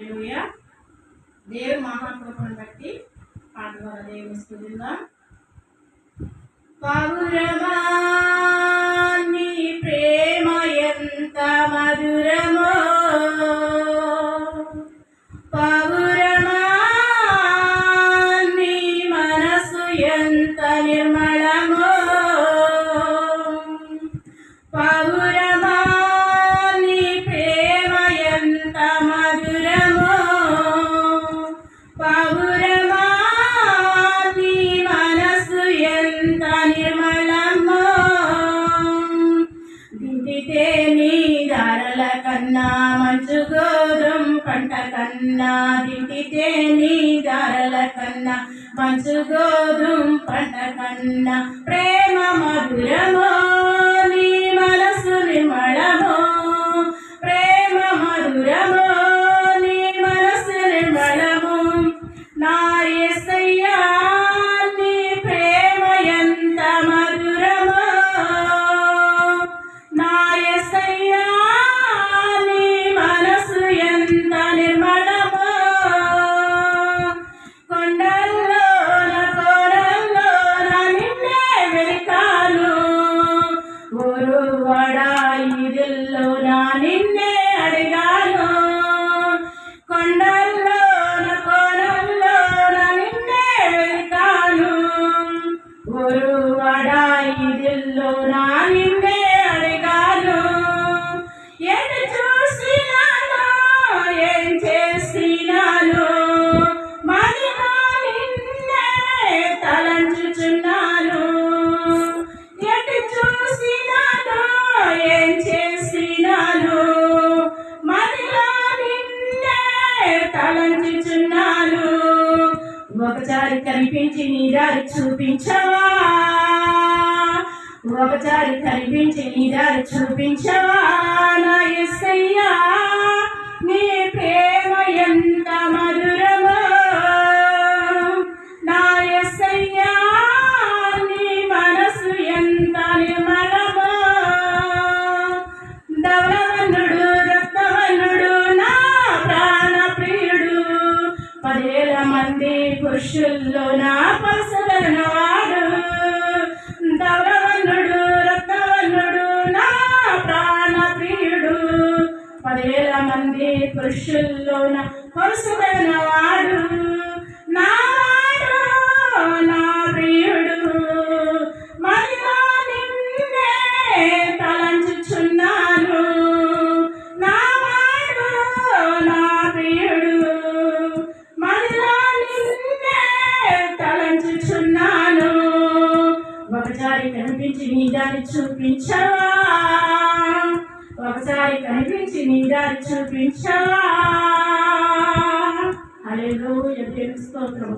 హల్లెలూయా. దేవుని మహాకృపను బట్టి పాట ద్వారా దేవుని స్తుతిద్దాం పౌరమా నీ ప్రేమ ఎంత మధురమో. పౌరమా మనసు ఎంత నిర్మలమో. పౌరమా కన్నా మంచు గోధుమ పంట కన్నా దింపితే నీ దారల కన్నా. మంచు గోధుమ పంట కన్నా ప్రేమ మధురమో నీ మనసు ನಾನೆನ್ನೆ ఒకసారి కనిపించి నీదారి చూపించవా ఒకసారి కనిపించి నీదారి చూపించవా నా ఎస్సయ్యా నీ ప్రేమ ఎంత మధు పురుషుల్లో నా పసలనవాడు ధవలవన్నుడు రక్తవన్నుడు నా ప్రాణ ప్రియుడు పదివేల మంది పురుషుల్లో నా పరుసులైనవాడు ఒకసారి కనిపించి నీ దారి చూపించవా? ఒకసారి కనిపించి నీ దారి చూపించవా? హల్లెలూయా దేవుని స్తోత్రం.